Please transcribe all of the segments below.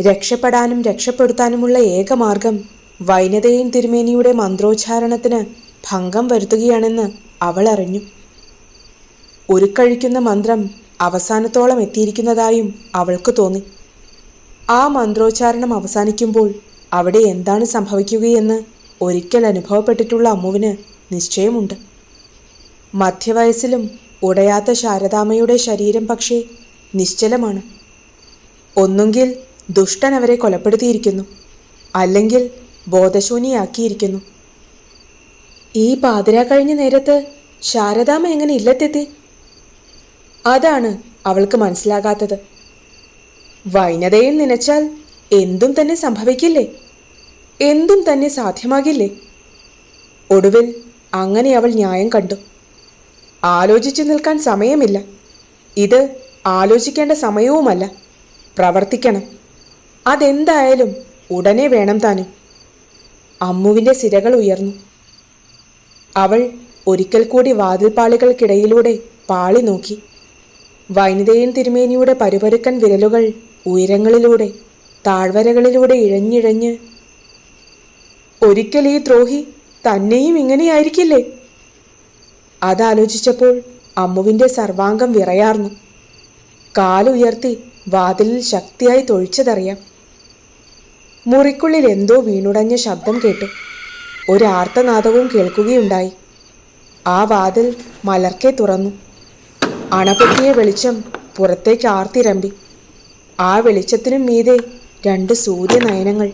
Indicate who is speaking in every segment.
Speaker 1: രക്ഷപ്പെടാനും രക്ഷപ്പെടുത്താനുമുള്ള ഏക മാർഗം വൈനതയൻ തിരുമേനിയുടെ മന്ത്രോച്ചാരണത്തിന് ഭംഗം വരുത്തുകയാണെന്ന് അവൾ അറിഞ്ഞു. ഉരുക്കഴിക്കുന്ന മന്ത്രം അവസാനത്തോളം എത്തിയിരിക്കുന്നതായും അവൾക്ക് തോന്നി. ആ മന്ത്രോച്ചാരണം അവസാനിക്കുമ്പോൾ അവിടെ എന്താണ് സംഭവിക്കുകയെന്ന് ഒരിക്കൽ അനുഭവപ്പെട്ടിട്ടുള്ള അമ്മുവിന് നിശ്ചയമുണ്ട്. മധ്യവയസ്സിലും ഉടയാത്ത ശാരദാമ്മയുടെ ശരീരം പക്ഷേ നിശ്ചലമാണ്. ഒന്നുകിൽ ദുഷ്ടൻ അവരെ കൊലപ്പെടുത്തിയിരിക്കുന്നു. അല്ലെങ്കിൽ ബോധശൂന്യയാക്കിയിരിക്കുന്നു. ഈ പാതിര കഴിഞ്ഞ നേരത്ത് ശാരദാമ്മ എങ്ങനെ ഇല്ലത്തെത്തി? അതാണ് അവൾക്ക് മനസ്സിലാകാത്തത്. വൈനതയിൽ നനച്ചാൽ എന്തും തന്നെ സംഭവിക്കില്ലേ? എന്തും തന്നെ സാധ്യമാകില്ലേ? ഒടുവിൽ അങ്ങനെ അവൾ ന്യായം കണ്ടു. ആലോചിച്ചു നിൽക്കാൻ സമയമില്ല. ഇത് ആലോചിക്കേണ്ട സമയവുമല്ല. പ്രവർത്തിക്കണം. അതെന്തായാലും ഉടനെ വേണം താനും. അമ്മുവിന്റെ സിരകൾ ഉയർന്നു. അവൾ ഒരിക്കൽ കൂടി വാതിൽപ്പാളികൾക്കിടയിലൂടെ പാളി നോക്കി. വൈനിതയൻ തിരുമേനിയുടെ പരുപരുക്കൻ വിരലുകൾ ഉയരങ്ങളിലൂടെ താഴ്വരകളിലൂടെ ഇഴഞ്ഞിഴഞ്ഞ്. ഒരിക്കൽ ഈ ദ്രോഹി തന്നെയും ഇങ്ങനെയായിരിക്കില്ലേ? അതാലോചിച്ചപ്പോൾ അമ്മുവിന്റെ സർവാംഗം വിറയാർന്നു. കാലുയർത്തി വാതിലിൽ ശക്തിയായി തൊഴിച്ചതറിയാം. മുറിക്കുള്ളിൽ എന്തോ വീണുടഞ്ഞ ശബ്ദം കേട്ടു. ഒരു ആർത്തനാദവും കേൾക്കുകയുണ്ടായി. ആ വാതിൽ മലർക്കെ തുറന്നു. അണപൊട്ടിയ വെളിച്ചം പുറത്തേക്ക് ആർത്തിരമ്പി. ആ വെളിച്ചത്തിനും മീതെ രണ്ട് സൂര്യനയനങ്ങൾ.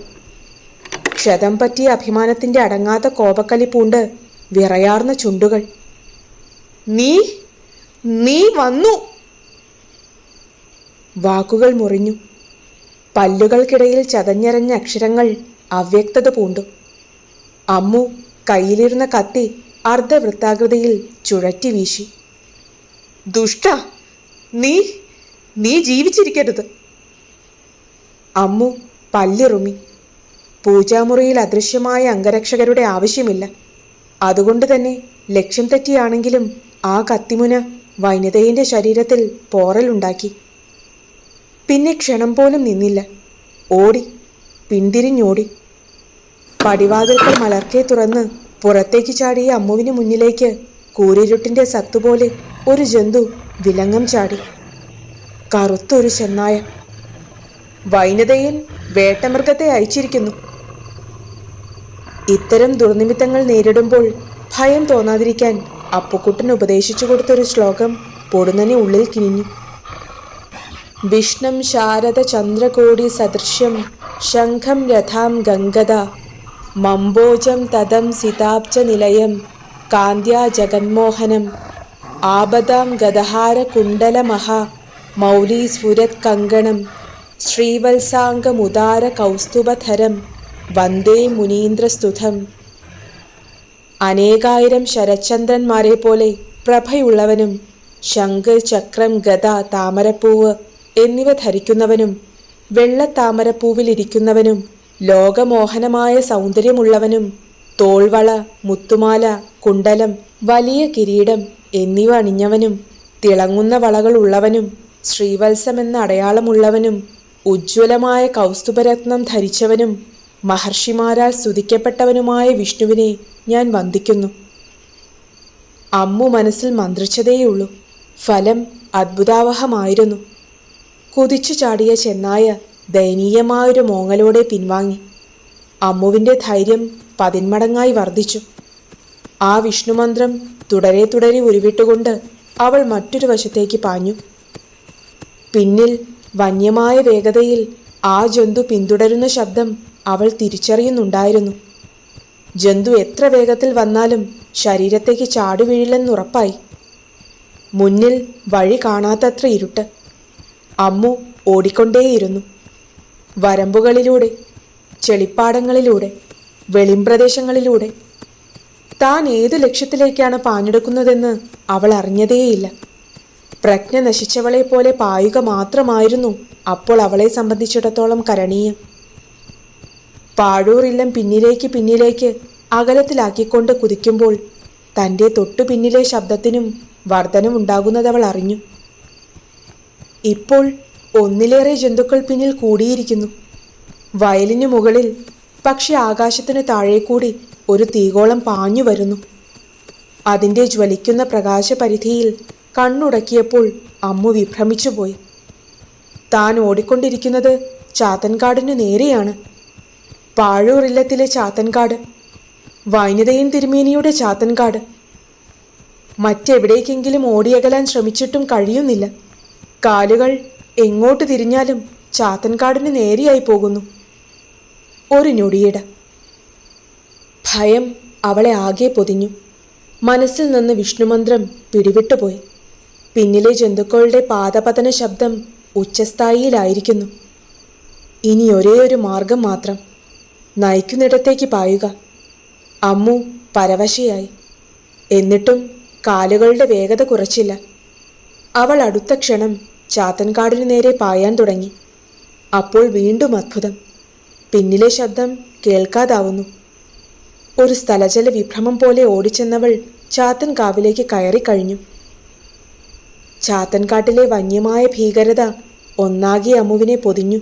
Speaker 1: ക്ഷതം പറ്റിയ അഭിമാനത്തിന്റെ അടങ്ങാത്ത കോപക്കലി പൂണ്ട് വിറയാർന്ന ചുണ്ടുകൾ. നീ? നീ വന്നു? വാക്കുകൾ മുറിഞ്ഞു. പല്ലുകൾക്കിടയിൽ ചതഞ്ഞരഞ്ഞ അക്ഷരങ്ങൾ അവ്യക്തത പൂണ്ടു. അമ്മു കയ്യിലിരുന്ന കത്തി അർദ്ധവൃത്താകൃതിയിൽ ചുഴറ്റി വീശി. ദുഷ്ട നീ നീ ജീവിച്ചിരിക്കരുത്. അമ്മു പല്ലിറുമി. പൂജാമുറിയിൽ അദൃശ്യമായ അംഗരക്ഷകരുടെ ആവശ്യമില്ല. അതുകൊണ്ട് തന്നെ ലക്ഷ്യം തെറ്റിയാണെങ്കിലും ആ കത്തിമുന വനിതയിന്റെ ശരീരത്തിൽ പോറലുണ്ടാക്കി. പിന്നെ ക്ഷണം പോലും നിന്നില്ല. ഓടി പിന്തിരിഞ്ഞോടി. പടിവാതിൽക്കൽ മലർക്കെ തുറന്ന് പുറത്തേക്ക് ചാടിയ അമ്മുവിന് മുന്നിലേക്ക് കൂരിരുട്ടിന്റെ സത്തുപോലെ ഒരു ജന്തു വിലങ്ങം ചാടി. കറുത്തൊരു ചെന്നായ. വൈനതയിൽ വേട്ടമൃഗത്തെ അയച്ചിരിക്കുന്നു. ഇത്തരം ദുർനിമിത്തങ്ങൾ നേരിടുമ്പോൾ ഭയം തോന്നാതിരിക്കാൻ അപ്പുക്കുട്ടൻ ഉപദേശിച്ചു കൊടുത്തൊരു ശ്ലോകം പൊടുന്നനെ ഉള്ളിൽ കിനിഞ്ഞു. വിഷ്ണം ശാരദ ചന്ദ്രകോടി സദൃശ്യം ശംഖം രഥാം ഗംഗത മമ്പോജം തദം സിതാബ്ജ നിലയം കാന്ത്യ ജഗന്മോഹനം ആപദാം ഗദഹാര കുണ്ടലമഹ മൗലി സ്ഫുരത് കങ്കണം ശ്രീവത്സാംഗമുദാര കൗസ്തുഭധരം വന്ദേ മുനീന്ദ്രസ്തുതം അനേകായിരം ശരചന്ദ്രന്മാരെ പോലെ പ്രഭയുള്ളവനും ശംഖ് ചക്രം ഗദ താമരപ്പൂവ് എന്നിവ ധരിക്കുന്നവനും വെള്ളത്താമരപ്പൂവിലിരിക്കുന്നവനും ലോകമോഹനമായ സൗന്ദര്യമുള്ളവനും തോൾവള മുത്തുമാല കുണ്ടലം വലിയ കിരീടം എന്നിവ അണിഞ്ഞവനും തിളങ്ങുന്ന വളകളുള്ളവനും ശ്രീവത്സമെന്ന അടയാളമുള്ളവനും ഉജ്ജ്വലമായ കൗസ്തുഭരത്നം ധരിച്ചവനും മഹർഷിമാരാൽ സ്തുതിക്കപ്പെട്ടവനുമായ വിഷ്ണുവിനെ ഞാൻ വന്ദിക്കുന്നു. അമ്മു മനസ്സിൽ മന്ത്രിച്ചതേയുള്ളൂ. ഫലം അത്ഭുതാവഹമായിരുന്നു. കുതിച്ചു ചാടിയ ചെന്നായ ദയനീയമായൊരു മോങ്ങലോടെ പിൻവാങ്ങി. അമ്മുവിന്റെ ധൈര്യം പതിന്മടങ്ങായി വർദ്ധിച്ചു. ആ വിഷ്ണുമന്ത്രം തുടരെ തുടരെ ഉരുവിട്ടുകൊണ്ട് അവൾ മറ്റൊരു വശത്തേക്ക് പാഞ്ഞു. പിന്നിൽ വന്യമായ വേഗതയിൽ ആ ജന്തു പിന്തുടരുന്ന ശബ്ദം അവൾ തിരിച്ചറിയുന്നുണ്ടായിരുന്നു. ജന്തു എത്ര വേഗത്തിൽ വന്നാലും ശരീരത്തേക്ക് ചാടുവീഴില്ലെന്നുറപ്പായി. മുന്നിൽ വഴി കാണാത്തത്ര ഇരുട്ട്. അമ്മു ഓടിക്കൊണ്ടേയിരുന്നു. വരമ്പുകളിലൂടെ ചെളിപ്പാടങ്ങളിലൂടെ വെളിമ്പ്രദേശങ്ങളിലൂടെ. താൻ ഏത് ലക്ഷ്യത്തിലേക്കാണ് പാഞ്ഞെടുക്കുന്നതെന്ന് അവൾ അറിഞ്ഞതേയില്ല. പ്രജ്ഞ നശിച്ചവളെ പോലെ പായുക മാത്രമായിരുന്നു അപ്പോൾ അവളെ സംബന്ധിച്ചിടത്തോളം കരണീയം. പാഴൂറില്ലം പിന്നിലേക്ക് പിന്നിലേക്ക് അകലത്തിലാക്കിക്കൊണ്ട് കുതിക്കുമ്പോൾ തന്റെ തൊട്ടു പിന്നിലെ ശബ്ദത്തിനും വർധനമുണ്ടാകുന്നതവൾ അറിഞ്ഞു. ഇപ്പോൾ ഒന്നിലേറെ ജന്തുക്കൾ പിന്നിൽ കൂടിയിരിക്കുന്നു. വയലിനു മുകളിൽ പക്ഷെ ആകാശത്തിന് താഴെ കൂടി ഒരു തീകോളം പാഞ്ഞു വരുന്നു. അതിന്റെ ജ്വലിക്കുന്ന പ്രകാശപരിധിയിൽ കണ്ണുടക്കിയപ്പോൾ അമ്മു വിഭ്രമിച്ചുപോയി താൻ ഓടിക്കൊണ്ടിരിക്കുന്നത് ചാത്തൻകാടിനു നേരെയാണ്. പാഴൂർ ഇല്ലത്തിലെ ചാത്തൻകാട് വൈനിതയൻ തിരുമേനിയുടെ ചാത്തൻകാട്. മറ്റെവിടേക്കെങ്കിലും ഓടിയകലാൻ ശ്രമിച്ചിട്ടും കഴിയുന്നില്ല. കാലുകൾ എങ്ങോട്ട് തിരിഞ്ഞാലും ചാത്തൻകാടിന് നേരെയായി പോകുന്നു. ഒരു ഞൊടിയിട. ഭയം അവളെ ആകെ പൊതിഞ്ഞു. മനസ്സിൽ നിന്ന് വിഷ്ണുമന്ത്രം പിടിവിട്ടുപോയി. പിന്നിലെ ജന്തുക്കളുടെ പാദപതന ശബ്ദം ഉച്ചസ്ഥായിയിലായിരിക്കുന്നു. ഇനി ഒരേ ഒരു മാർഗം മാത്രം. നയിക്കുന്നിടത്തേക്ക് പായുക. അമ്മു പരവശയായി. എന്നിട്ടും കാലുകളുടെ വേഗത കുറച്ചില്ല. അവൾ അടുത്ത ക്ഷണം ചാത്തൻകാടിനു നേരെ പായാൻ തുടങ്ങി. അപ്പോൾ വീണ്ടും അത്ഭുതം. പിന്നിലെ ശബ്ദം കേൾക്കാതാവുന്നു. ഒരു സ്ഥലജല വിഭ്രമം പോലെ ഓടിച്ചെന്നവൾ ചാത്തൻകാവിലേക്ക് കയറിക്കഴിഞ്ഞു ചാത്തൻകാട്ടിലെ വന്യമായ ഭീകരത ഒന്നാകെ അമ്മുവിനെ പൊതിഞ്ഞു.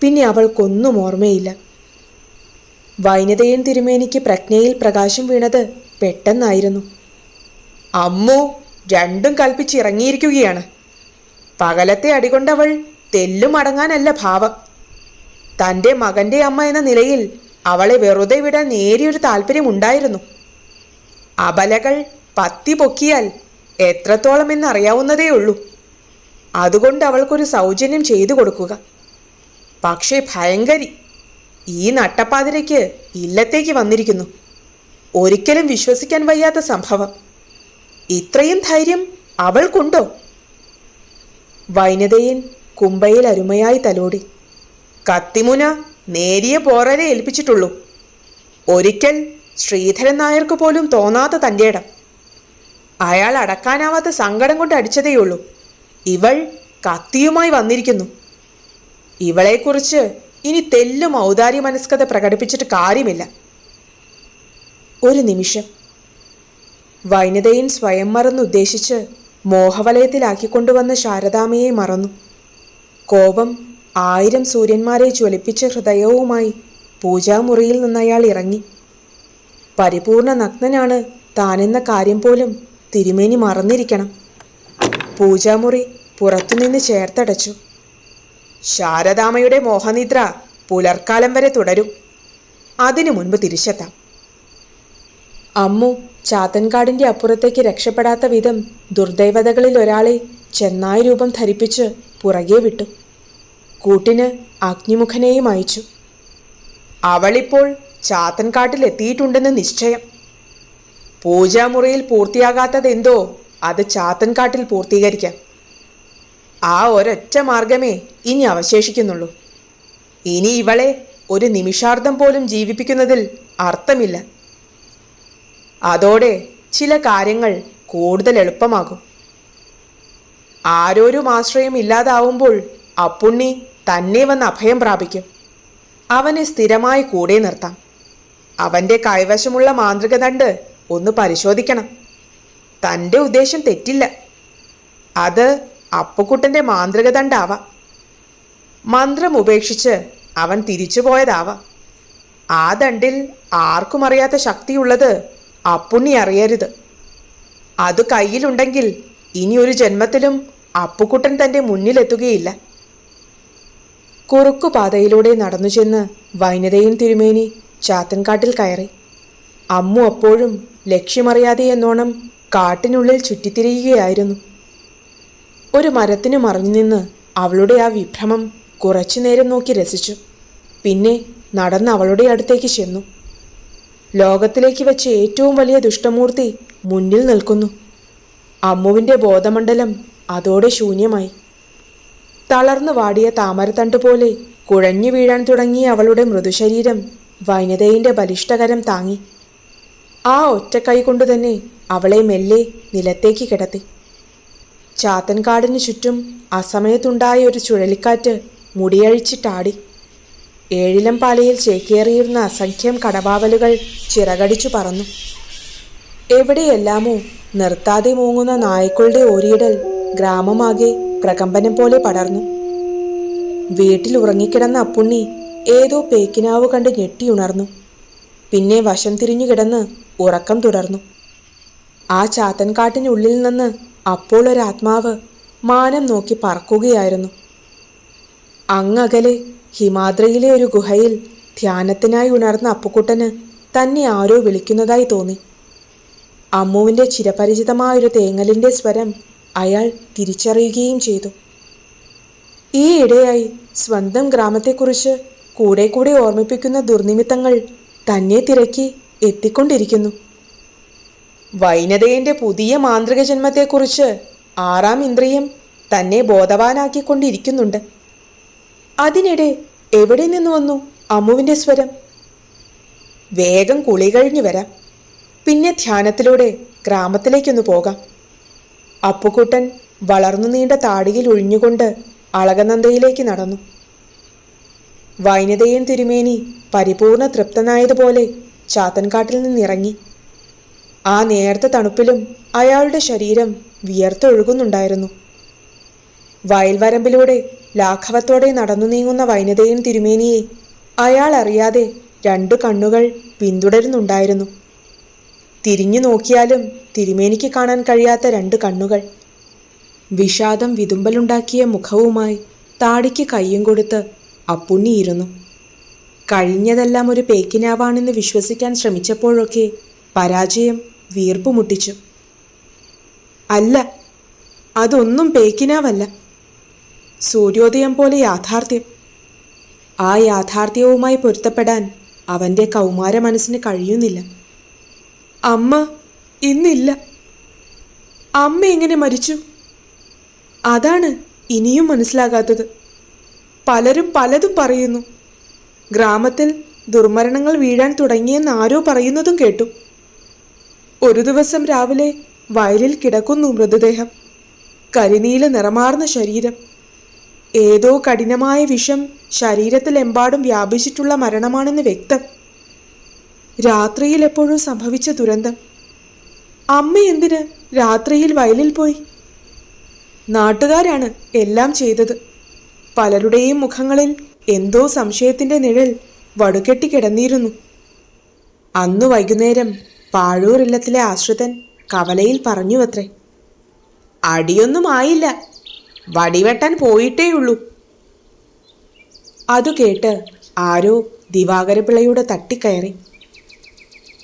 Speaker 1: പിന്നെ അവൾക്കൊന്നും ഓർമ്മയില്ല. വൈനതയൻ തിരുമേനിക്ക് പ്രജ്ഞയിൽ പ്രകാശം വീണത് പെട്ടെന്നായിരുന്നു. അമ്മു! രണ്ടും കൽപ്പിച്ചിറങ്ങിയിരിക്കുകയാണ് പകലത്തെ അടികൊണ്ടവൾ തെല്ലും അടങ്ങാനല്ല ഭാവം. തന്റെ മകന്റെ അമ്മ എന്ന നിലയിൽ അവളെ വെറുതെ വിടാൻ നേരിയൊരു താല്പര്യമുണ്ടായിരുന്നു അബലകൾ പത്തി പൊക്കിയാൽ എത്രത്തോളം എന്നറിയാവുന്നതേ ഉള്ളൂ. അതുകൊണ്ട് അവൾക്കൊരു സൗജന്യം ചെയ്തു കൊടുക്കുക. പക്ഷേ ഭയങ്കരി ഈ നട്ടപ്പാതിരയ്ക്ക് ഇല്ലത്തേക്ക് വന്നിരിക്കുന്നു. ഒരിക്കലും വിശ്വസിക്കാൻ വയ്യാത്ത സംഭവം. ഇത്രയും ധൈര്യം അവൾക്കുണ്ടോ? വൈനതയൻ കുമ്പയിൽ അരുമയായി തലോടി. കത്തിമുന നേരിയ പോറലെ ഏൽപ്പിച്ചിട്ടുള്ളൂ. ഒരിക്കൽ ശ്രീധരൻ നായർക്ക് പോലും തോന്നാത്ത തന്റെ ഇടം. അയാൾ അടക്കാനാവാത്ത സങ്കടം കൊണ്ട് അടിച്ചതേയുള്ളൂ. ഇവൾ കത്തിയുമായി വന്നിരിക്കുന്നു. ഇവളെക്കുറിച്ച് ഇനി തെല്ലും ഔദാര്യ മനസ്കത പ്രകടിപ്പിച്ചിട്ട് കാര്യമില്ല. ഒരു നിമിഷം വൈനതയൻ സ്വയം മറന്നുദ്ദേശിച്ച് മോഹവലയത്തിലാക്കിക്കൊണ്ടുവന്ന ശാരദാമയെ മറന്നു. കോപം ആയിരം സൂര്യന്മാരെ ജ്വലിപ്പിച്ച ഹൃദയവുമായി പൂജാമുറിയിൽ നിന്നയാൾ ഇറങ്ങി. പരിപൂർണ നഗ്നനാണ് താനെന്ന കാര്യം പോലും തിരുമേനി മറന്നിരിക്കണം. പൂജാമുറി പുറത്തുനിന്ന് ചേർത്തടച്ചു. ശാരദാമയുടെ മോഹനിദ്ര പുലർക്കാലം വരെ തുടരും. അതിനു മുൻപ് തിരിച്ചെത്താം. അമ്മു ചാത്തൻകാടിന്റെ അപ്പുറത്തേക്ക് രക്ഷപ്പെടാത്ത വിധം ദുർദൈവതകളിൽ ഒരാളെ ചെന്നായ രൂപം ധരിപ്പിച്ച് പുറകെ വിട്ടു. കൂട്ടിന് അഗ്നിമുഖനെയും അയച്ചു. അവളിപ്പോൾ ചാത്തൻകാട്ടിൽ എത്തിയിട്ടുണ്ടെന്ന് നിശ്ചയം. പൂജാമുറിയിൽ പൂർത്തിയാകാത്തതെന്തോ അത് ചാത്തൻകാട്ടിൽ പൂർത്തീകരിക്കാം. ആ ഒരൊറ്റ മാർഗമേ ഇനി അവശേഷിക്കുന്നുള്ളൂ. ഇനി ഇവളെ ഒരു നിമിഷാർദ്ധം പോലും ജീവിപ്പിക്കുന്നതിൽ അർത്ഥമില്ല. അതോടെ ചില കാര്യങ്ങൾ കൂടുതൽ എളുപ്പമാകും. ആരോരും ആശ്രയം ഇല്ലാതാവുമ്പോൾ അപ്പുണ്ണി തന്നെ വന്ന് അഭയം പ്രാപിക്കും. അവനെ സ്ഥിരമായി കൂടെ നിർത്താം. അവന്റെ കൈവശമുള്ള മാന്ത്രിക ദണ്ട് ഒന്ന് പരിശോധിക്കണം. തന്റെ ഉദ്ദേശം തെറ്റില്ല. അത് അപ്പുക്കുട്ടന്റെ മാന്ത്രിക ദണ്ടാവാം മന്ത്രം ഉപേക്ഷിച്ച് അവൻ തിരിച്ചുപോയതാവാം. ആ ദണ്ടിൽ ആർക്കും അറിയാത്ത ശക്തിയുള്ളത് അപ്പുണ്ണി അറിയരുത്. അത് കയ്യിലുണ്ടെങ്കിൽ ഇനി ഒരു ജന്മത്തിലും അപ്പുക്കുട്ടൻ തന്റെ മുന്നിലെത്തുകയില്ല. കുറുക്കുപാതയിലൂടെ നടന്നു ചെന്ന് വൈനതയും തിരുമേനി ചാത്തൻകാട്ടിൽ കയറി. അമ്മു അപ്പോഴും ലക്ഷ്യമറിയാതെ എന്നോണം കാട്ടിനുള്ളിൽ ചുറ്റിത്തിരിയുകയായിരുന്നു. ഒരു മരത്തിനു മറിഞ്ഞു നിന്ന് അവളുടെ ആ വിഭ്രമം കുറച്ചുനേരം നോക്കി രസിച്ചു. പിന്നെ നടന്ന് അവളുടെ അടുത്തേക്ക് ചെന്നു. ലോകത്തിലേക്ക് വെച്ച ഏറ്റവും വലിയ ദുഷ്ടമൂർത്തി മുന്നിൽ നിൽക്കുന്നു. അമ്മുവിന്റെ ബോധമണ്ഡലം അതോടെ ശൂന്യമായി. തളർന്നു വാടിയ താമരത്തണ്ട് പോലെ കുഴഞ്ഞു വീഴാൻ തുടങ്ങിയ അവളുടെ മൃദുശരീരം വനിതയിന്റെ ബലിഷ്ഠകരം താങ്ങി. ആ ഒറ്റ കൈ കൊണ്ടു തന്നെ അവളെ മെല്ലെ നിലത്തേക്ക് കിടത്തി. ചാത്തൻകാടിനു ചുറ്റും അസമയത്തുണ്ടായ ഒരു ചുഴലിക്കാറ്റ് മുടിയഴിച്ചിട്ടാടി. ഏഴിലം പാലയിൽ ചേക്കേറിയിരുന്ന അസംഖ്യം കടവാവലുകൾ ചിറകടിച്ചു പറന്നു. എവിടെയെല്ലാമോ നിർത്താതെ മൂങ്ങുന്ന നായ്ക്കളുടെ ഓരിയിടൽ ഗ്രാമമാകെ പ്രകമ്പനം പോലെ പടർന്നു. വീട്ടിൽ ഉറങ്ങിക്കിടന്ന അപ്പുണ്ണി ഏതോ പേക്കിനാവ് കണ്ട് ഞെട്ടിയുണർന്നു പിന്നെ വശം തിരിഞ്ഞു കിടന്ന് ഉറക്കം തുടർന്നു. ആ ചാത്തൻകാട്ടിനുള്ളിൽ നിന്ന് അപ്പോൾ ഒരാത്മാവ് മാനം നോക്കി പറക്കുകയായിരുന്നു. അങ്ങകലെ ഹിമാദ്രിയിലെ ഒരു ഗുഹയിൽ ധ്യാനത്തിനായി ഉണർന്ന അപ്പുക്കുട്ടന് തന്നെ ആരോ വിളിക്കുന്നതായി തോന്നി. അമ്മുവിന്റെ ചിരപരിചിതമായൊരു തേങ്ങലിന്റെ സ്വരം അയാൾ തിരിച്ചറിയുകയും ചെയ്തു. ഈ ഇടയായി സ്വന്തം ഗ്രാമത്തെക്കുറിച്ച് കൂടെ കൂടെ ഓർമ്മിപ്പിക്കുന്ന ദുർനിമിത്തങ്ങൾ തന്നെ തിരക്കി എത്തിക്കൊണ്ടിരിക്കുന്നു. വൈനതയന്റെ പുതിയ മാന്ത്രിക ജന്മത്തെക്കുറിച്ച് ആറാം ഇന്ദ്രിയം തന്നെ ബോധവാനാക്കിക്കൊണ്ടിരിക്കുന്നുണ്ട്. അതിനിടെ എവിടെ നിന്ന് വന്നു അമ്മുവിന്റെ സ്വരം? വേഗം കുളി കഴിഞ്ഞു വരാം. പിന്നെ ധ്യാനത്തിലൂടെ ഗ്രാമത്തിലേക്കൊന്ന് പോകാം. അപ്പുക്കുട്ടൻ വളർന്നു നീണ്ട താടിയിൽ ഒഴിഞ്ഞുകൊണ്ട് അളകനന്ദയിലേക്ക് നടന്നു. വൈനതയൻ തിരുമേനി പരിപൂർണ തൃപ്തനായതുപോലെ ചാത്തൻകാട്ടിൽ നിന്നിറങ്ങി. ആ നേർത്ത തണുപ്പിലും അയാളുടെ ശരീരം വിയർത്തൊഴുകുന്നുണ്ടായിരുന്നു. വയൽവരമ്പിലൂടെ ലാഘവത്തോടെ നടന്നു നീങ്ങുന്ന വൈനതയൻ തിരുമേനിയെ അയാൾ അറിയാതെ രണ്ടു കണ്ണുകൾ പിന്തുടരുന്നുണ്ടായിരുന്നു. തിരിഞ്ഞു നോക്കിയാലും തിരുമേനിക്ക് കാണാൻ കഴിയാത്ത രണ്ട് കണ്ണുകൾ. വിഷാദം വിതുമ്പലുണ്ടാക്കിയ മുഖവുമായി താടിക്ക് കയ്യും കൊടുത്ത് അപ്പുണ്ണിയിരുന്നു. കഴിഞ്ഞതെല്ലാം ഒരു പേക്കിനാവാണെന്ന് വിശ്വസിക്കാൻ ശ്രമിച്ചപ്പോഴൊക്കെ പരാജയം വീർപ്പുമുട്ടിച്ചു. അല്ല അതൊന്നും പേക്കിനാവല്ല. സൂര്യോദയം പോലെ യാഥാർത്ഥ്യം. ആ യാഥാർത്ഥ്യവുമായി പൊരുത്തപ്പെടാൻ അവന്റെ കൗമാര മനസ്സിന് കഴിയുന്നില്ല. അമ്മ ഇന്നില്ല. അമ്മ എങ്ങനെ മരിച്ചു. അതാണ് ഇനിയും മനസ്സിലാകാത്തത്. പലരും പലതും പറയുന്നു. ഗ്രാമത്തിൽ ദുർമരണങ്ങൾ വീഴാൻ തുടങ്ങിയെന്ന് ആരോ പറയുന്നതും കേട്ടു. ഒരു ദിവസം രാവിലെ വയലിൽ കിടക്കുന്നു മൃതദേഹം. കരിനീല നിറമാർന്ന ശരീരം. ഏതോ കഠിനമായ വിഷം ശരീരത്തിലെമ്പാടും വ്യാപിച്ചിട്ടുള്ള മരണമാണെന്ന് വ്യക്തം. രാത്രിയിൽ എപ്പോഴും സംഭവിച്ച ദുരന്തം. അമ്മ എന്തിന് രാത്രിയിൽ വയലിൽ പോയി? നാട്ടുകാരാണ് എല്ലാം ചെയ്തത്. പലരുടെയും മുഖങ്ങളിൽ എന്തോ സംശയത്തിന്റെ നിഴൽ വടുകെട്ടി കിടന്നിരുന്നു. അന്നു വൈകുന്നേരം പാഴൂർ ഇല്ലത്തിലെ ആശ്രിതൻ കവലയിൽ പറഞ്ഞുവത്രേ അടിയൊന്നും ആയില്ല. വടിവെട്ടാൻ പോയിട്ടേയുള്ളൂ. അതു കേട്ട് ആരോ ദിവാകരപിള്ളയുടെ തട്ടിക്കയറി.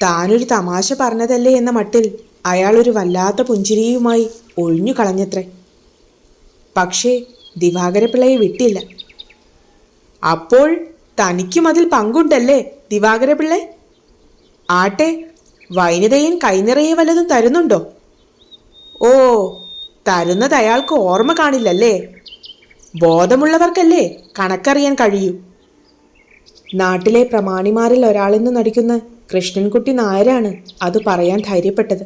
Speaker 1: താനൊരു തമാശ പറഞ്ഞതല്ലേ എന്ന മട്ടിൽ അയാൾ ഒരു വല്ലാത്ത പുഞ്ചിരിയുമായി ഒഴിഞ്ഞു കളഞ്ഞത്രേ. പക്ഷേ ദിവാകരപിള്ളയെ വിട്ടില്ല. അപ്പോൾ തനിക്കും അതിൽ പങ്കുണ്ടല്ലേ ദിവാകരപിള്ളെ ആട്ടെ വൈനതയും കൈനിറയെ വല്ലതും തരുന്നുണ്ടോ? ഓ തരുന്നത് അയാൾക്ക് ഓർമ്മ കാണില്ലല്ലേ? ബോധമുള്ളവർക്കല്ലേ കണക്കറിയാൻ കഴിയൂ. നാട്ടിലെ പ്രമാണിമാരിൽ ഒരാളെന്ന് നടിക്കുന്ന കൃഷ്ണൻകുട്ടി നായരാണ് അത് പറയാൻ ധൈര്യപ്പെട്ടത്.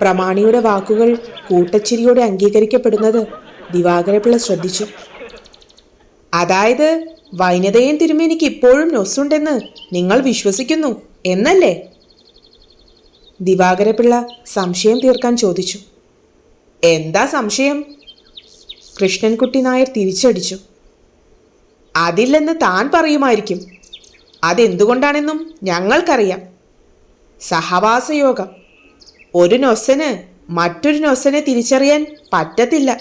Speaker 1: പ്രമാണിയുടെ വാക്കുകൾ കൂട്ടച്ചിരിയോടെ അംഗീകരിക്കപ്പെടുന്നത് ദിവാകരപ്പിള്ള ശ്രദ്ധിച്ചു. അതായത് വൈനതയൻ തിരുമേനിക്ക് ഇപ്പോഴും നൊസുണ്ടെന്ന് നിങ്ങൾ വിശ്വസിക്കുന്നു എന്നല്ലേ? ദിവാകരപിള്ള സംശയം തീർക്കാൻ ചോദിച്ചു. എന്താ സംശയം? കൃഷ്ണൻകുട്ടി നായർ തിരിച്ചടിച്ചു. അതില്ലെന്ന് താൻ പറയുമായിരിക്കും. അതെന്തുകൊണ്ടാണെന്നും ഞങ്ങൾക്കറിയാം. സഹവാസയോഗം. ഒരു നൊസന് മറ്റൊരു നൊസനെ തിരിച്ചറിയാൻ പറ്റത്തില്ല.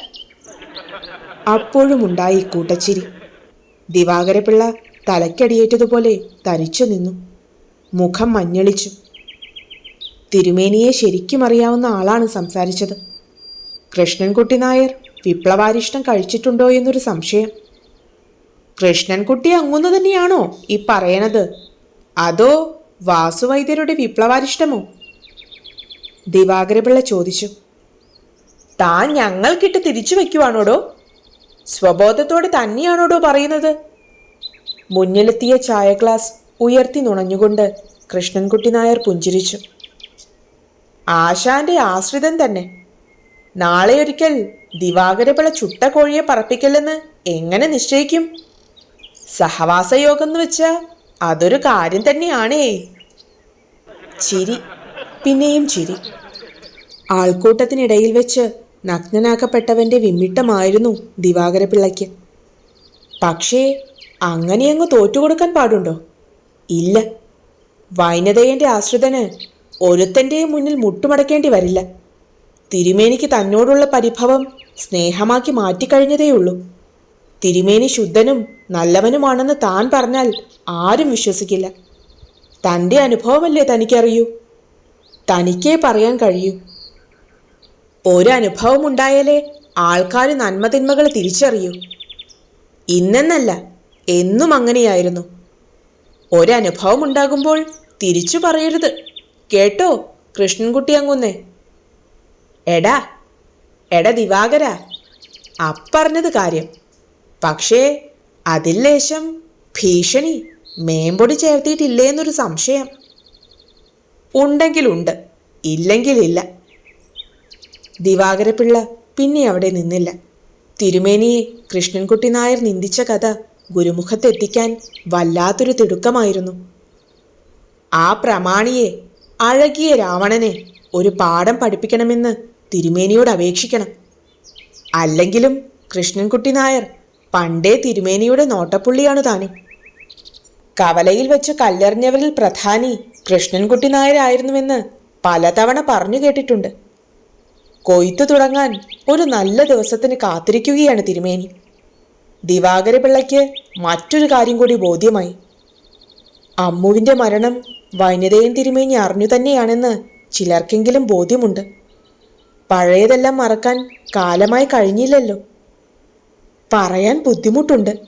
Speaker 1: അപ്പോഴും ഉണ്ടായി കൂട്ടച്ചിരി. ദിവാകരപിള്ള തലക്കടിയേറ്റതുപോലെ തരിച്ചു നിന്നു. മുഖം മഞ്ഞളിച്ചു. തിരുമേനിയെ ശരിക്കും അറിയാവുന്ന ആളാണ് സംസാരിച്ചത്. കൃഷ്ണൻകുട്ടി നായർ വിപ്ലവാരിഷ്ടം കഴിച്ചിട്ടുണ്ടോ എന്നൊരു സംശയം. കൃഷ്ണൻകുട്ടി അങ്ങുന്നു തന്നെയാണോ ഈ പറയണത്? അതോ വാസുവൈദ്യരുടെ വിപ്ലവാരിഷ്ടമോ? ദിവാകരപിള്ള ചോദിച്ചു. താൻ ഞങ്ങൾക്കിട്ട് തിരിച്ചു വയ്ക്കുവാണോടോ? സ്വബോധത്തോടെ തന്നെയാണോടോ പറയുന്നത്? മുന്നിലെത്തിയ ചായ ഗ്ലാസ് ഉയർത്തി നുണഞ്ഞുകൊണ്ട് കൃഷ്ണൻകുട്ടി നായർ പുഞ്ചിരിച്ചു. ആശാന്റെ ആശ്രിതൻ തന്നെ. നാളെ ഒരിക്കൽ ദിവാകരപിള ചുട്ട കോഴിയെ പറപ്പിക്കല്ലെന്ന് എങ്ങനെ നിശ്ചയിക്കും? സഹവാസയോഗം എന്ന് വെച്ചാ അതൊരു കാര്യം തന്നെയാണേ. ചിരി പിന്നെയും ചിരി. ആൾക്കൂട്ടത്തിനിടയിൽ വെച്ച് നഗ്നനാക്കപ്പെട്ടവന്റെ വിമ്മിട്ടമായിരുന്നു ദിവാകരപിള്ളയ്ക്ക് പക്ഷേ അങ്ങനെയങ്ങ് തോറ്റുകൊടുക്കാൻ പാടുണ്ടോ? ഇല്ല. വൈനതയന്റെ ആശ്രിതന് ഒരുത്തന്റെയും മുന്നിൽ മുട്ടുമടക്കേണ്ടി വരില്ല. തിരുമേനിക്ക് തന്നോടുള്ള പരിഭവം സ്നേഹമാക്കി മാറ്റിക്കഴിഞ്ഞതേയുള്ളൂ. തിരുമേനി ശുദ്ധനും നല്ലവനുമാണെന്ന് താൻ പറഞ്ഞാൽ ആരും വിശ്വസിക്കില്ല. തന്റെ അനുഭവമല്ലേ തനിക്കറിയൂ? തനിക്കേ പറയാൻ കഴിയൂ. ഒരനുഭവം ഉണ്ടായാലേ ആൾക്കാർ നന്മതിന്മകൾ തിരിച്ചറിയൂ. ഇന്നെന്നല്ല എന്നും അങ്ങനെയായിരുന്നു. ഒരനുഭവം ഉണ്ടാകുമ്പോൾ തിരിച്ചു പറയരുത്. കേട്ടോ കൃഷ്ണൻകുട്ടി അങ്ങുന്നേ? എടാ എടാ ദിവാകര അപ്പറഞ്ഞത് കാര്യം. പക്ഷേ അതിൽ ലേശം ഭീഷണി മേമ്പൊടി ചേർത്തിയിട്ടില്ലേ എന്നൊരു സംശയം. ഉണ്ടെങ്കിലുണ്ട് ഇല്ലെങ്കിലില്ല. ദിവാകരപിള്ള പിന്നെ അവിടെ നിന്നില്ല. തിരുമേനിയെ കൃഷ്ണൻകുട്ടി നായർ നിന്ദിച്ച കഥ ഗുരുമുഖത്തെത്തിക്കാൻ വല്ലാത്തൊരു തിടുക്കമായിരുന്നു. ആ പ്രമാണിയെ അഴകിയ രാവണനെ ഒരു പാഠം പഠിപ്പിക്കണമെന്ന് തിരുമേനിയോട് അപേക്ഷിക്കണം. അല്ലെങ്കിലും കൃഷ്ണൻകുട്ടി നായർ പണ്ടേ തിരുമേനിയുടെ നോട്ടപ്പുള്ളിയാണ് താനും. കവലയിൽ വെച്ച് കല്ലെറിഞ്ഞവരിൽ പ്രധാനി കൃഷ്ണൻകുട്ടി നായരായിരുന്നുവെന്ന് പലതവണ പറഞ്ഞു കേട്ടിട്ടുണ്ട്. കൊയ്ത്തു തുടങ്ങാൻ ഒരു നല്ല ദിവസത്തിന് കാത്തിരിക്കുകയാണ് തിരുമേനി. ദിവാകര പിള്ളയ്ക്ക് മറ്റൊരു കാര്യം കൂടി ബോധ്യമായി. അമ്മുവിന്റെ മരണം വൈനതയും തിരുമേനി അറിഞ്ഞു തന്നെയാണെന്ന് ചിലർക്കെങ്കിലും ബോധ്യമുണ്ട്. പഴയതെല്ലാം മറക്കാൻ കാലമായി കഴിഞ്ഞില്ലല്ലോ. പറയാൻ ബുദ്ധിമുട്ടുണ്ട്.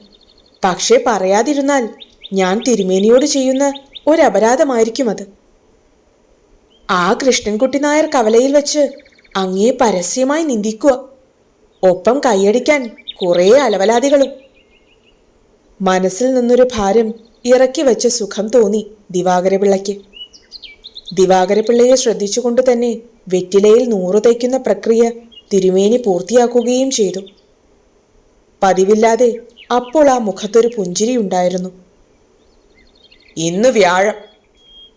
Speaker 1: പക്ഷേ പറയാതിരുന്നാൽ ഞാൻ തിരുമേനിയോട് ചെയ്യുന്ന ഒരപരാധമായിരിക്കും അത്. ആ കൃഷ്ണൻകുട്ടി നായർ കവലയിൽ വെച്ച് അങ്ങേ പരസ്യമായി നിന്ദിക്കുക. ഒപ്പം കൈയടിക്കാൻ കുറേ അലവലാതികളും മനസ്സിൽ നിന്നൊരു ഭാരം ഇറക്കി വെച്ച സുഖം തോന്നി ദിവാകരപിള്ളയ്ക്ക്. ദിവാകരപിള്ളയെ ശ്രദ്ധിച്ചുകൊണ്ട് തന്നെ വെറ്റിലയിൽ നൂറ് തയ്ക്കുന്ന പ്രക്രിയ തിരുമേനി പൂർത്തിയാക്കുകയും ചെയ്തു. പതിവില്ലാതെ അപ്പോൾ ആ മുഖത്തൊരു പുഞ്ചിരി ഉണ്ടായിരുന്നു. ഇന്ന് വ്യാഴം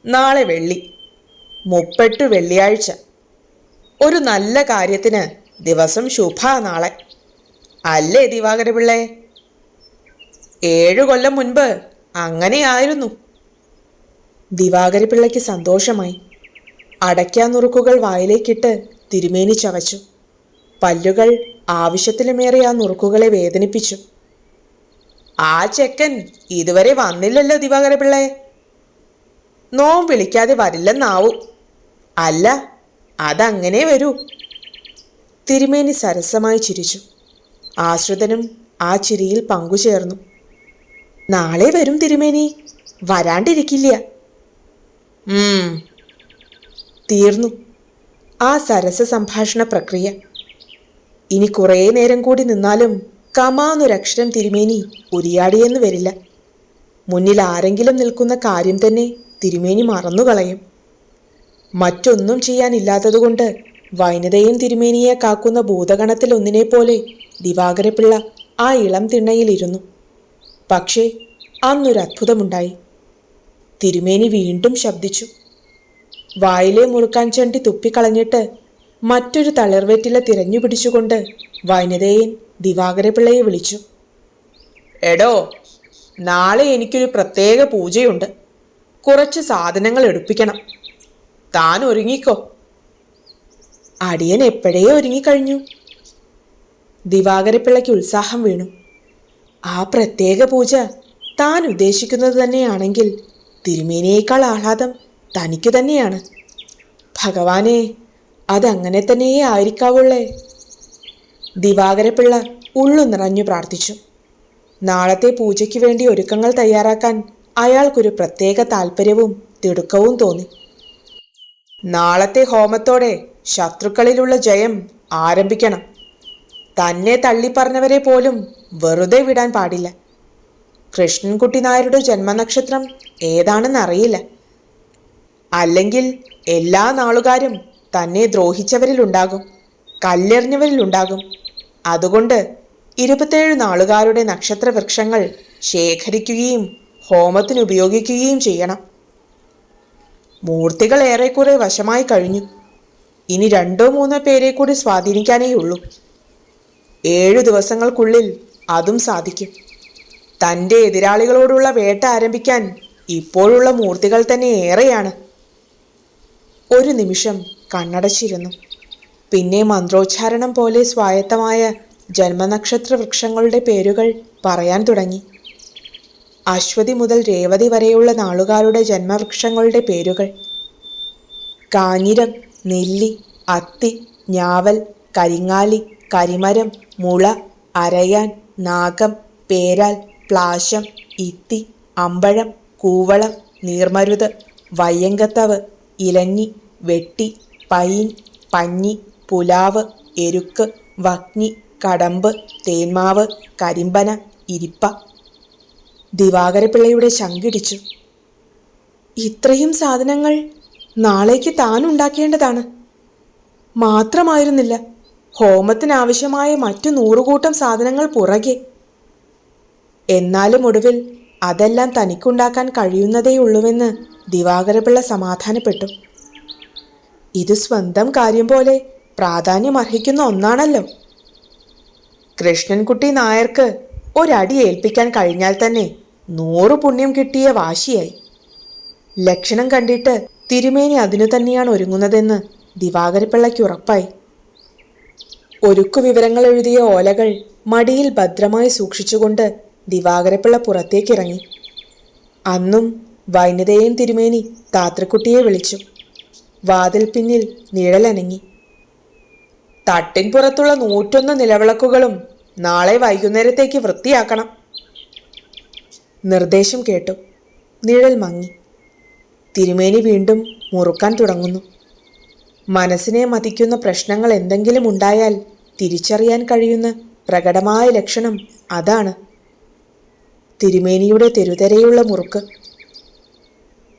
Speaker 1: നാളെ വെള്ളി മുപ്പെട്ട് വെള്ളിയാഴ്ച. ഒരു നല്ല കാര്യത്തിന് ദിവസം ശുഭ നാളെ. അല്ലേ ദിവാകര പിള്ളേ? ഏഴു കൊല്ലം മുൻപ് അങ്ങനെയായിരുന്നു. ദിവാകര പിള്ളയ്ക്ക് സന്തോഷമായി. അടയ്ക്കാനുറുക്കുകൾ വായിലേക്കിട്ട് തിരുമേനി ചവച്ചു. പല്ലുകൾ ആവശ്യത്തിലുമേറെ ആ നുറുക്കുകളെ വേദനിപ്പിച്ചു. ആ ചെക്കൻ ഇതുവരെ വന്നില്ലല്ലോ ദിവാകര പിള്ളേ. നോം വിളിക്കാതെ വരില്ലെന്നാവൂ. അല്ല അതങ്ങനെ വരൂ. തിരുമേനി സരസമായി ചിരിച്ചു. ആശ്രിതനും ആ ചിരിയിൽ പങ്കുചേർന്നു. നാളെ വരും തിരുമേനി. വരാണ്ടിരിക്കില്ല. തീർന്നു. ആ സരസ സംഭാഷണ പ്രക്രിയ. ഇനി കുറേ നേരം കൂടി നിന്നാലും കമാന്നൊരക്ഷരം തിരുമേനി ഉരിയാടിയെന്ന് വരില്ല. മുന്നിൽ ആരെങ്കിലും നിൽക്കുന്ന കാര്യം തന്നെ തിരുമേനി മറന്നുകളയും. മറ്റൊന്നും ചെയ്യാനില്ലാത്തതുകൊണ്ട് വൈനതയും തിരുമേനിയെ കാക്കുന്ന ഭൂതഗണത്തിൽ ഒന്നിനെപ്പോലെ ദിവാകരപിള്ള ആ ഇളം തിണ്ണയിലിരുന്നു പക്ഷേ അന്നൊരത്ഭുതമുണ്ടായി. തിരുമേനി വീണ്ടും ശബ്ദിച്ചു. വായിലെ മുറുക്കാൻ ചണ്ടി തുപ്പിക്കളഞ്ഞിട്ട് മറ്റൊരു തളിർവെറ്റില തിരഞ്ഞു പിടിച്ചുകൊണ്ട് വനിതയൻ ദിവാകര പിള്ളയെ വിളിച്ചു. എടോ നാളെ എനിക്കൊരു പ്രത്യേക പൂജയുണ്ട്. കുറച്ച് സാധനങ്ങൾ എടുപ്പിക്കണം. താൻ ഒരുങ്ങിക്കോ. അടിയൻ എപ്പോഴേ ഒരുങ്ങിക്കഴിഞ്ഞു? ദിവാകരപ്പിള്ളയ്ക്ക് ഉത്സാഹം വീണു. ആ പ്രത്യേക പൂജ താൻ ഉദ്ദേശിക്കുന്നത് തന്നെയാണെങ്കിൽ തിരുമേനിയേക്കാൾ ആഹ്ലാദം തനിക്ക് തന്നെയാണ്. ഭഗവാനെ അതങ്ങനെ തന്നെയേ ആയിരിക്കാവുള്ളേ? ദിവാകരപ്പിള്ള ഉള്ളു നിറഞ്ഞു പ്രാർത്ഥിച്ചു. നാളത്തെ പൂജയ്ക്ക് വേണ്ടി ഒരുക്കങ്ങൾ തയ്യാറാക്കാൻ അയാൾക്കൊരു പ്രത്യേക താല്പര്യവും തിടുക്കവും തോന്നി. നാളത്തെ ഹോമത്തോടെ ശത്രുക്കളിലുള്ള ജയം ആരംഭിക്കണം. തന്നെ തള്ളിപ്പറഞ്ഞവരെ പോലും വെറുതെ വിടാൻ പാടില്ല. കൃഷ്ണൻകുട്ടി നായരുടെ ജന്മനക്ഷത്രം ഏതാണെന്ന് അറിയില്ല അല്ലെങ്കിൽ എല്ലാ നാളുകാരും തന്നെ ദ്രോഹിച്ചവരിലുണ്ടാകും കല്ലെറിഞ്ഞവരിലുണ്ടാകും. അതുകൊണ്ട് ഇരുപത്തേഴ് നാളുകാരുടെ നക്ഷത്രവൃക്ഷങ്ങൾ ശേഖരിക്കുകയും ഹോമത്തിന് ഉപയോഗിക്കുകയും ചെയ്യണം. മൂർത്തികൾ ഏറെക്കുറെ വശമായി കഴിഞ്ഞു. ഇനി രണ്ടോ മൂന്നോ പേരെ കൂടി സ്വാധീനിക്കാനേ ഉള്ളൂ. ഏഴു ദിവസങ്ങൾക്കുള്ളിൽ അതും സാധിക്കും. തന്റെ എതിരാളികളോടുള്ള വേട്ട ആരംഭിക്കാൻ ഇപ്പോഴുള്ള മൂർത്തികൾ തന്നെ ഏറെയാണ്. ഒരു നിമിഷം കണ്ണടച്ചിരുന്നു. പിന്നെ മന്ത്രോച്ചാരണം പോലെ സ്വായത്തമായ ജന്മനക്ഷത്ര വൃക്ഷങ്ങളുടെ പേരുകൾ പറയാൻ തുടങ്ങി. അശ്വതി മുതൽ രേവതി വരെയുള്ള നാളുകാരുടെ ജന്മവൃക്ഷങ്ങളുടെ പേരുകൾ. കാഞ്ഞിരം നെല്ലി അത്തി ഞാവൽ കരിങ്ങാലി കരിമരം മുള അരയാൻ നാഗം പേരാൽ പ്ലാശം ഇത്തി അമ്പഴം കൂവളം നീർമരുത് വയ്യങ്കത്തവ് ഇലഞ്ഞി വെട്ടി പൈൻ പഞ്ഞി പുലാവ് എരുക്ക് വഗ്നി കടമ്പ് തേന്മാവ് കരിമ്പന ഇരിപ്പ. ദിവാകരപിള്ളയുടെ ശങ്കിടിച്ചു. ഇത്രയും സാധനങ്ങൾ നാളേക്ക് താൻ ഉണ്ടാക്കേണ്ടതാണ്. മാത്രമായിരുന്നില്ല ഹോമത്തിനാവശ്യമായ മറ്റു നൂറുകൂട്ടം സാധനങ്ങൾ പുറകെ. എന്നാലും ഒടുവിൽ അതെല്ലാം തനിക്കുണ്ടാക്കാൻ കഴിയുന്നതേയുള്ളൂവെന്ന് ദിവാകരപിള്ള സമാധാനപ്പെട്ടു. ഇത് സ്വന്തം കാര്യം പോലെ പ്രാധാന്യം അർഹിക്കുന്ന ഒന്നാണല്ലോ. കൃഷ്ണൻകുട്ടി നായർക്ക് ഒരടി ഏൽപ്പിക്കാൻ കഴിഞ്ഞാൽ തന്നെ നൂറ് പുണ്യം കിട്ടിയ വാശിയായി. ലക്ഷണം കണ്ടിട്ട് തിരുമേനി അതിനു തന്നെയാണ് ഒരുങ്ങുന്നതെന്ന് ദിവാകരപ്പിള്ളയ്ക്ക് ഉറപ്പായി. ഒരുക്കു വിവരങ്ങൾ എഴുതിയ ഓലകൾ മടിയിൽ ഭദ്രമായി സൂക്ഷിച്ചുകൊണ്ട് ദിവാകരപ്പിള്ള പുറത്തേക്കിറങ്ങി. അന്നും വൈനതയും തിരുമേനി താത്രക്കുട്ടിയെ വിളിച്ചു. വാതിൽ പിന്നിൽ നിഴലനങ്ങി. തട്ടിൻ പുറത്തുള്ള നൂറ്റൊന്ന് നിലവിളക്കുകളും നാളെ വൈകുന്നേരത്തേക്ക് വൃത്തിയാക്കണം. നിർദ്ദേശം കേട്ടു. നിഴൽ മങ്ങി. തിരുമേനി വീണ്ടും മുറുക്കാൻ തുടങ്ങുന്നു. മനസ്സിനെ മതിക്കുന്ന പ്രശ്നങ്ങൾ എന്തെങ്കിലും ഉണ്ടായാൽ തിരിച്ചറിയാൻ കഴിയുന്ന പ്രകടമായ ലക്ഷണം അതാണ്. തിരുമേനിയുടെ തെരുതെരയുള്ള മുറുക്ക്.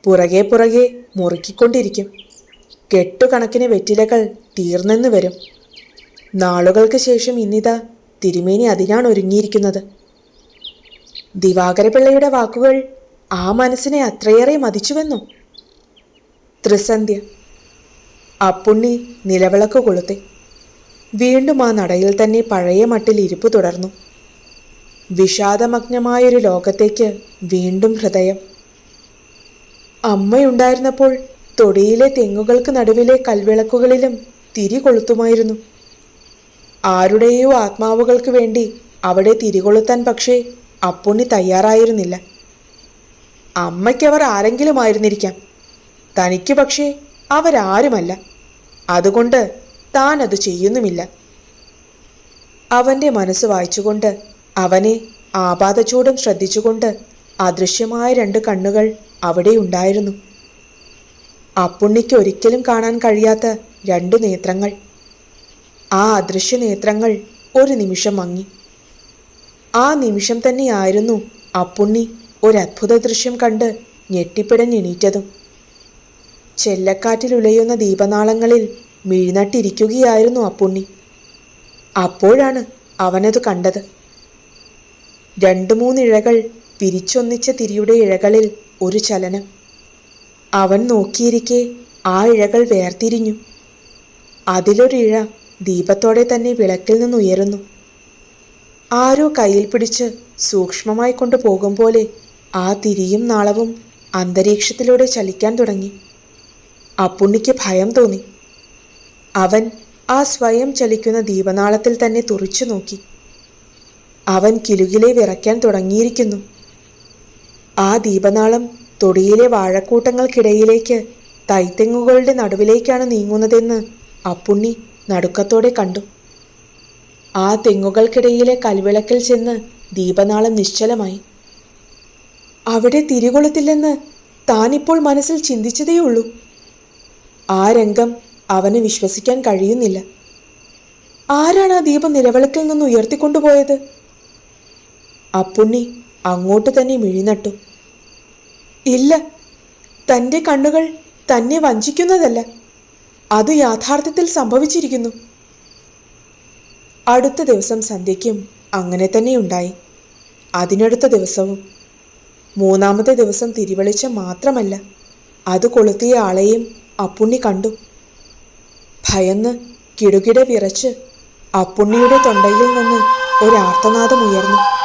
Speaker 1: പുറകെ പുറകെ മുറുക്കിക്കൊണ്ടിരിക്കും. കെട്ടുകണക്കിന് വെറ്റിലകൾ തീർന്നെന്ന് വരും. നാളുകൾക്ക് ശേഷം ഇന്നിതാ തിരുമേനി അതിനാണ് ഒരുങ്ങിയിരിക്കുന്നത്. ദിവാകരപിള്ളയുടെ വാക്കുകൾ ആ മനസ്സിനെ അത്രയേറെ മതിച്ചുവെന്നു? ത്രിസന്ധ്യ അപ്പുണ്ണി നിലവിളക്ക് കൊളുത്തി. വീണ്ടും ആ നടയിൽ തന്നെ പഴയ മട്ടിൽ ഇരിപ്പ് തുടർന്നു. വിഷാദമഗ്നമായൊരു ലോകത്തേക്ക് വീണ്ടും ഹൃദയം. അമ്മയുണ്ടായിരുന്നപ്പോൾ തൊടിയിലെ തെങ്ങുകൾക്ക് നടുവിലെ കൽവിളക്കുകളിലും തിരി കൊളുത്തുമായിരുന്നു. ആരുടെയോ ആത്മാവുകൾക്ക് വേണ്ടി അവിടെ തിരികൊളുത്താൻ പക്ഷേ അപ്പുണ്ണി തയ്യാറായിരുന്നില്ല. അമ്മയ്ക്കവർ ആരെങ്കിലും ആയിരുന്നിരിക്കാം. തനിക്ക് പക്ഷേ അവരാരുമല്ല. അതുകൊണ്ട് താൻ അത് ചെയ്യുന്നുമില്ല. അവന്റെ മനസ്സ് വായിച്ചുകൊണ്ട് അവനെ ആപാതചൂടം ശ്രദ്ധിച്ചുകൊണ്ട് അദൃശ്യമായ രണ്ട് കണ്ണുകൾ അവിടെ ഉണ്ടായിരുന്നു. അപ്പുണ്ണിക്ക് ഒരിക്കലും കാണാൻ കഴിയാത്ത രണ്ടു നേത്രങ്ങൾ. ആ അദൃശ്യ നേത്രങ്ങൾ ഒരു നിമിഷം മങ്ങി. ആ നിമിഷം തന്നെയായിരുന്നു അപ്പുണ്ണി ഒരത്ഭുത ദൃശ്യം കണ്ട് ഞെട്ടിപ്പിടഞ്ഞെണീറ്റതും. ചെല്ലക്കാറ്റിലുലയുന്ന ദീപനാളങ്ങളിൽ മിഴിനട്ടിരിക്കുകയായിരുന്നു അപ്പുണ്ണി അപ്പോഴാണ് അവനത് കണ്ടത്. രണ്ടു മൂന്നിഴകൾ പിരിച്ചൊന്നിച്ച തിരിയുടെ ഇഴകളിൽ ഒരു ചലനം. അവൻ നോക്കിയിരിക്കെ ആ ഇഴകൾ വേർതിരിഞ്ഞു. അതിലൊരിഴ ദീപത്തോടെ തന്നെ വിളക്കിൽ നിന്നുയരുന്നു. ആരോ കയ്യിൽ പിടിച്ച് സൂക്ഷ്മമായി കൊണ്ടുപോകും പോലെ ആ തിരിയും നാളവും അന്തരീക്ഷത്തിലൂടെ ചലിക്കാൻ തുടങ്ങി. അപ്പുണ്ണിക്ക് ഭയം തോന്നി. അവൻ ആ സ്വയം ചലിക്കുന്ന ദീപനാളത്തിൽ തന്നെ തുറിച്ചു നോക്കി. അവൻ കിലുകിലെ വിറയ്ക്കാൻ തുടങ്ങിയിരിക്കുന്നു. ആ ദീപനാളം തൊടിയിലെ വാഴക്കൂട്ടങ്ങൾക്കിടയിലേക്ക് തൈത്തെങ്ങുകളുടെ നടുവിലേക്കാണ് നീങ്ങുന്നതെന്ന് അപ്പുണ്ണി നടുക്കത്തോടെ കണ്ടു. ആ തെങ്ങുകൾക്കിടയിലെ കൽവിളക്കിൽ ചെന്ന് ദീപനാളം നിശ്ചലമായി. അവിടെ തിരികൊളുത്തില്ലെന്ന് താനിപ്പോൾ മനസ്സിൽ ചിന്തിച്ചതേയുള്ളൂ. ആ രംഗം അവന് വിശ്വസിക്കാൻ കഴിയുന്നില്ല. ആരാണ് ആ ദീപം നിലവിളക്കിൽ നിന്ന് ഉയർത്തിക്കൊണ്ടുപോയത്? അപ്പുണ്ണി അങ്ങോട്ട് തന്നെ മിഴിനട്ടു. ഇല്ല. തന്റെ കണ്ണുകൾ തന്നെ വഞ്ചിക്കുന്നതല്ല. അത് യാഥാർത്ഥ്യത്തിൽ സംഭവിച്ചിരിക്കുന്നു. അടുത്ത ദിവസം സന്ധ്യയ്ക്കും അങ്ങനെ തന്നെ ഉണ്ടായി. അതിനടുത്ത ദിവസവും മൂന്നാമത്തെ ദിവസം തിരുവെളിച്ചം മാത്രമല്ല അത് കൊളുത്തിയ ആളെയും അപ്പുണ്ണി കണ്ടു. ഭയന്ന് കിടുകിട വിറച്ച് അപ്പുണ്ണിയുടെ തൊണ്ടയിൽ നിന്ന് ഒരാർത്തനാദം ഉയർന്നു.